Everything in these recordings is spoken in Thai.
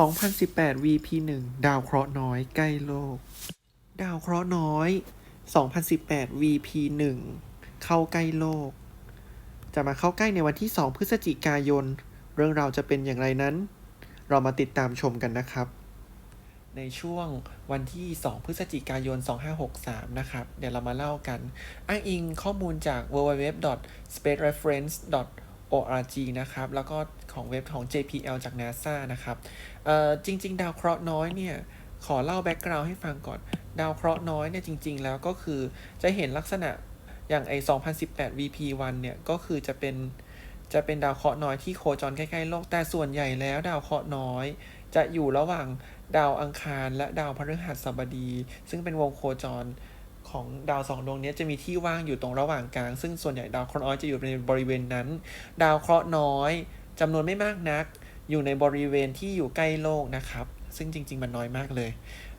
2018 VP1 ดาวเคราะห์น้อยใกล้โลก ดาวเคราะห์น้อย 2018 VP1 เข้าใกล้โลก จะมาเข้าใกล้ในวันที่ 2 พฤศจิกายน เรื่องราวจะเป็นอย่างไรนั้น เรามาติดตามชมกันนะครับ ในช่วงวันที่ 2 พฤศจิกายน 2563 นะครับ เดี๋ยวเรามาเล่ากัน อ้างอิงข้อมูลจาก www.spacereference.org O.R.G. นะครับ แล้วก็ของเว็บของ JPL จาก NASA นะครับเอ่อจริง ๆ ดาวเคราะห์น้อยเนี่ย ขอเล่าแบ็กกราวด์ให้ฟังก่อน ดาวเคราะห์น้อยเนี่ยจริง ๆ แล้วก็คือจะเห็นลักษณะอย่างไอ2018 VP1 เนี่ย ก็คือจะเป็นจะเป็นดาวเคราะห์น้อยที่โคจรใกล้ๆโลก แต่ส่วนใหญ่แล้วดาวเคราะห์น้อย จะอยู่ระหว่างดาวอังคารและดาวพฤหัสบดี ซึ่งเป็นวงโคจร ของดาวสองดวงนี้จะมีที่ว่างอยู่ตรงระหว่างกลาง ซึ่งส่วนใหญ่ดาวเคราะห์น้อยจะอยู่ในบริเวณนั้น ดาวเคราะห์น้อยจำนวนไม่มากนัก อยู่ในบริเวณที่อยู่ใกล้โลกนะครับ ซึ่งจริง ๆ มันน้อยมากเลย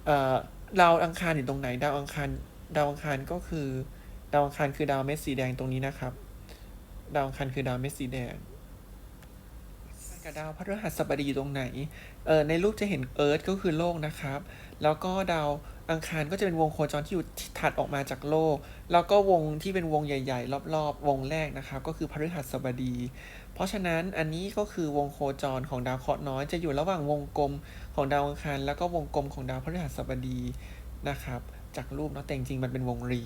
เอ่อดาวอังคารอยู่ตรงไหน ดาวอังคาร ดาวอังคารก็คือ ดาวอังคารคือดาวเม็ดสีแดงตรงนี้นะครับ ดาวอังคารคือดาวเม็ดสีแดง กับดาวพฤหัสบดีอยู่ตรงไหน เออในรูปจะเห็นเอิร์ธก็คือโลกนะครับ แล้วก็ดาวอังคารก็จะเป็นวงโคจรที่อยู่ถัดออกมาจากโลก แล้วก็วงที่เป็นวงใหญ่ ๆ รอบๆ วงแรกนะครับ ก็คือพฤหัสบดี เพราะฉะนั้นอันนี้ก็คือวงโคจรของดาวเคราะห์น้อยจะอยู่ระหว่างวงกลมของดาวอังคาร แล้วก็วงกลมของดาวพฤหัสบดีนะครับ จากรูปเนาะแต่จริงๆมันเป็นวงรี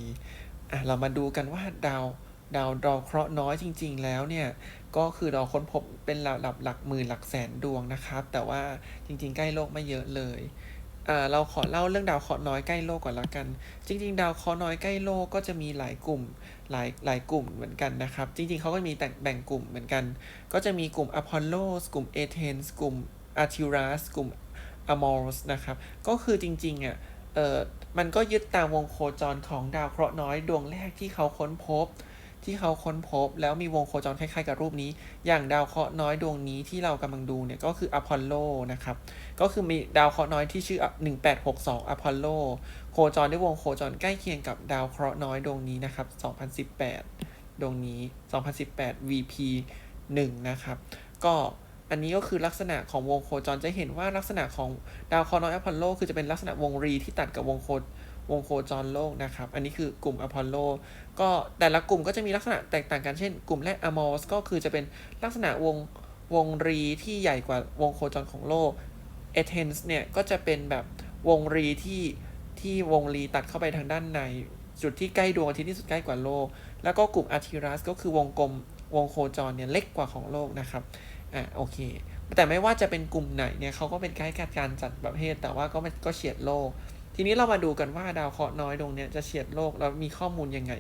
อะเรามาดูกันว่าดาว ดาวดาวเคราะห์น้อยจริง ๆ แล้วเนี่ยก็คือเราค้นพบเป็นระดับหลักหมื่นหลักแสนดวงนะครับ แต่ว่าจริง ๆ ใกล้โลกไม่เยอะเลยเราขอเล่าเรื่องดาวเคราะห์น้อยใกล้โลกก่อนละกัน จริง ๆ ดาวเคราะห์น้อยใกล้โลกก็จะมีหลายกลุ่มหลายหลายกลุ่มเหมือนกันนะครับ จริง ๆเขาก็มีแต่แบ่งกลุ่มเหมือนกัน ก็จะมีกลุ่มอพอลโลกลุ่มเอเธนส์กลุ่มอาร์ทิรัสกลุ่มอะมอรสนะครับ ก็คือจริงๆอะเออมันก็ยึดตามวงโคจรของดาวเคราะห์น้อยดวงแรกที่เขาค้นพบ ที่เขาค้นพบแล้วมีวงโคจรคล้ายๆกับรูปนี้ อย่างดาวเคราะห์น้อยดวงนี้ที่เรากำลังดูเนี่ยก็คืออพอลโลนะครับ ก็คือมีดาวเคราะห์น้อยที่ชื่อ 1862อพอลโลโคจรด้วยวงโคจรใกล้เคียงกับดาวเคราะห์น้อยดวงนี้นะครับ 2018 ดวงนี้ 2018 VP 1 นะครับ ก็อันนี้ก็คือลักษณะของวงโคจรจะเห็นว่าลักษณะของดาวเคราะห์น้อยอพอลโลคือจะเป็นลักษณะวงรีที่ตัดกับวงโค วงโคจรโลกนะครับ อันนี้คือกลุ่มอพอลโล ก็แต่ละกลุ่มก็จะมีลักษณะแตกต่างกันเช่น กลุ่มแรกอะมอสก็คือจะเป็นลักษณะวงวงรีที่ใหญ่กว่าวงโคจรของโลกเอเธนส์เนี่ยก็จะเป็นแบบวงรีที่ที่วงรีตัดเข้าไปทางด้านใน จุดที่ใกล้ดวงอาทิตย์ที่สุดใกล้กว่าโลก แล้วก็กลุ่มอาร์ทิรัสก็คือวงกลมวงโคจรเนี่ยเล็กกว่าของโลกนะครับอะโอเค แต่ไม่ว่าจะเป็นกลุ่มไหนเนี่ยเขาก็เป็นกล้การจัดประเภทแต่ว่าก็ก็เฉียดโลก ทีนี้เรามาดูกันว่าดาวเคราะห์น้อยดวงนี้จะเฉียดโลกแล้วมีข้อมูลยังไง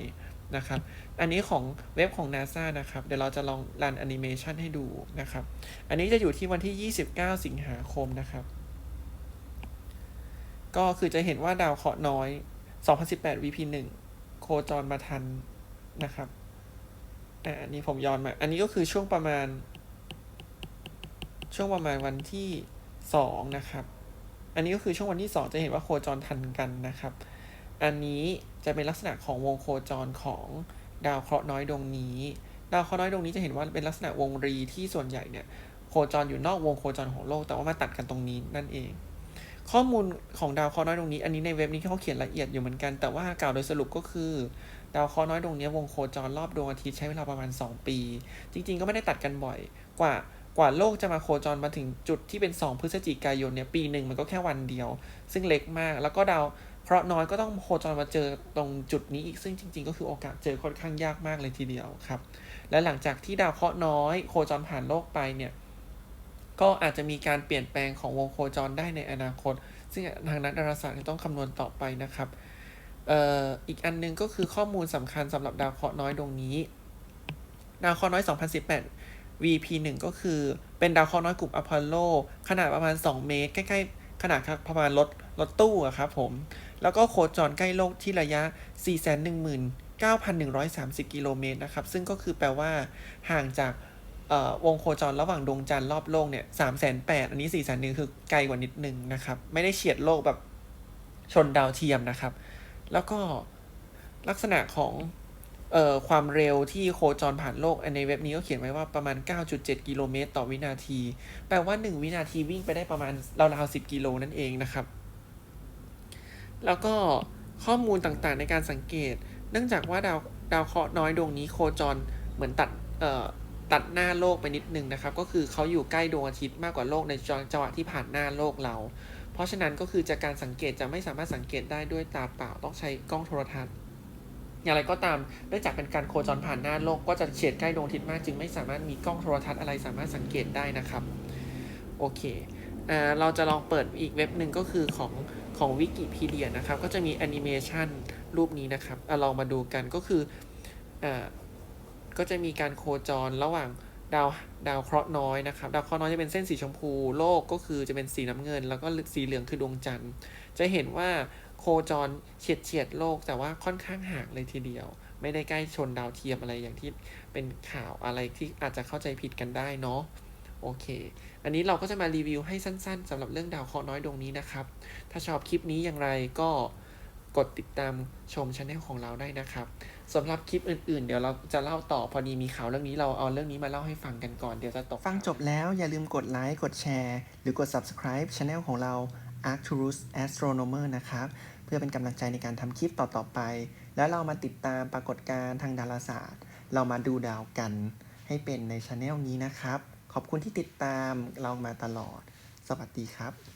นะครับ อันนี้ของเว็บของ NASA นะครับ เดี๋ยวเราจะลองรันแอนิเมชันให้ดูนะครับ อันนี้จะอยู่ที่วันที่ 29 สิงหาคมนะครับ ก็คือจะเห็นว่าดาวเคราะห์น้อย 2018 VP1 โคจรมาทันนะครับ อันนี้ผมย้อนมา อันนี้ก็คือช่วงประมาณ ช่วงประมาณวันที่สองนะครับ อันนี้ก็คือช่วงวันที่สองจะเห็นว่าโคจรทันกันนะครับ อันนี้จะเป็นลักษณะของวงโคจรของดาวเคราะห์น้อยดวงนี้ ดาวเคราะห์น้อยดวงนี้จะเห็นว่าเป็นลักษณะวงรีที่ส่วนใหญ่เนี่ยโคจรอยู่นอกวงโคจรของโลก แต่ว่ามาตัดกันตรงนี้นั่นเอง ข้อมูลของดาวเคราะห์น้อยดวงนี้ อันนี้ในเว็บนี้เขาเขียนละเอียดอยู่เหมือนกัน แต่ว่ากล่าวโดยสรุปก็คือ ดาวเคราะห์น้อยดวงนี้วงโคจรรอบดวงอาทิตย์ใช้เวลาประมาณ 2 ปี จริง ๆ ก็ไม่ได้ตัดกันบ่อยกว่า กว่าโลกจะมาโคจรมาถึงจุดที่เป็น 2 พฤศจิกายนเนี่ยปีหนึ่งมันก็แค่วันเดียว ซึ่งเล็กมาก แล้วก็ดาวเคราะห์น้อยก็ต้องโคจรมาเจอตรงจุดนี้อีกซึ่งจริง ๆ ก็คือโอกาสเจอค่อนข้างยากมากเลยทีเดียวครับ และหลังจากที่ดาวเคราะห์น้อยโคจรผ่านโลกไปเนี่ยก็อาจจะมีการเปลี่ยนแปลงของวงโคจรได้ในอนาคต ซึ่งทางนักดาราศาสตร์จะต้องคำนวณต่อไปนะครับเอ่ออีกอันนึงก็คือข้อมูลสำคัญสำหรับดาวเคราะห์น้อยดวงนี้ ดาวเคราะห์น้อย 2018 VP1 ก็คือเป็นดาวเคราะห์น้อยกลุ่มอพอลโล ขนาดประมาณ 2 เมตร ใกล้ๆ ขนาดประมาณรถรถตู้อะครับผม แล้วก็โคจรใกล้โลกที่ระยะ 419,130 กิโลเมตรนะครับ ซึ่งก็คือแปลว่าห่างจากวงโคจรระหว่างดวงจันทร์รอบโลกเนี่ยสามแสนแปดอันนี้สี่แสนหนึ่งคือไกลกว่านิดนึงนะครับ ไม่ได้เฉียดโลกแบบชนดาวเทียมนะครับ แล้วก็ลักษณะของ เอ่อความเร็วที่โคจรผ่านโลกในเว็บนี้ก็เขียนไว้ว่าประมาณ 9.7 กิโลเมตรต่อวินาที แปลว่า 1 วินาทีวิ่งไปได้ประมาณราวๆ 10 กิโลนั่นเองนะครับ แล้วก็ข้อมูลต่างๆในการสังเกต เนื่องจากว่าดาวดาวเคราะห์น้อยดวงนี้โคจรเหมือนตัดเอ่อตัดหน้าโลกไปนิดนึงนะครับ ก็คือเขาอยู่ใกล้ดวงอาทิตย์มากกว่าโลกในจังหวะที่ผ่านหน้าโลกเรา เพราะฉะนั้นก็คือจากการสังเกตจะไม่สามารถสังเกตได้ด้วยตาเปล่าต้องใช้กล้องโทรทัศน์ อย่างไรก็ตามเนื่องจากเป็นการโคจรผ่านหน้าโลกก็จะเฉียดใกล้ดวงอาทิตย์มาก จึงไม่สามารถมีกล้องโทรทัศน์อะไรสามารถสังเกตได้นะครับ โอเคอ่าเราจะลองเปิดอีกเว็บหนึ่งก็คือของของวิกิพีเดียนะครับ ก็จะมีแอนิเมชันรูปนี้นะครับอลองมาดูกันก็คืออก็จะมีการโคจรระหว่างดาวดาวเคราะห์น้อยนะครับ ดาวเคราะห์น้อยจะเป็นเส้นสีชมพู โลกก็คือจะเป็นสีน้ำเงิน แล้วก็สีเหลืองคือดวงจันทร์ จะเห็นว่า คจรเฉียดเฉียดโลก แต่ว่าค่อนข้างห่างเลยทีเดียว ไม่ได้ใกล้ชนดาวเทียมอะไรอย่างที่เป็นข่าวอะไรที่อาจจะเข้าใจผิดกันได้เนาะโอเค อันนี้เราก็จะมารีวิวให้สั้นๆสำหรับเรื่องดาวเคราะห์น้อยดวงนี้นะครับ ถ้าชอบคลิปนี้อย่างไรก็กดติดตามชมช anel ของเราได้นะครับสำหรับคลิปอื่นๆ เดี๋ยวเราจะเล่าต่อพอดีมีข่าวเรื่องนี้เราเอาเรื่องนี้มาเล่าให้ฟังกันก่อนเดี๋ยวจะตก ฟังจบแล้วอย่าลืมกดไลค์กดแชร์ หรือกด subscribe Channel ของเรา Arcturus Astronomer นะครับ เพื่อเป็นกำลังใจในการทำคลิปต่อๆไป แล้วเรามาติดตามปรากฏการณ์ทางดาราศาสตร์ เรามาดูดาวกันให้เป็นในช anel นี้นะครับ ขอบคุณที่ติดตามเรามาตลอด สวัสดีครับ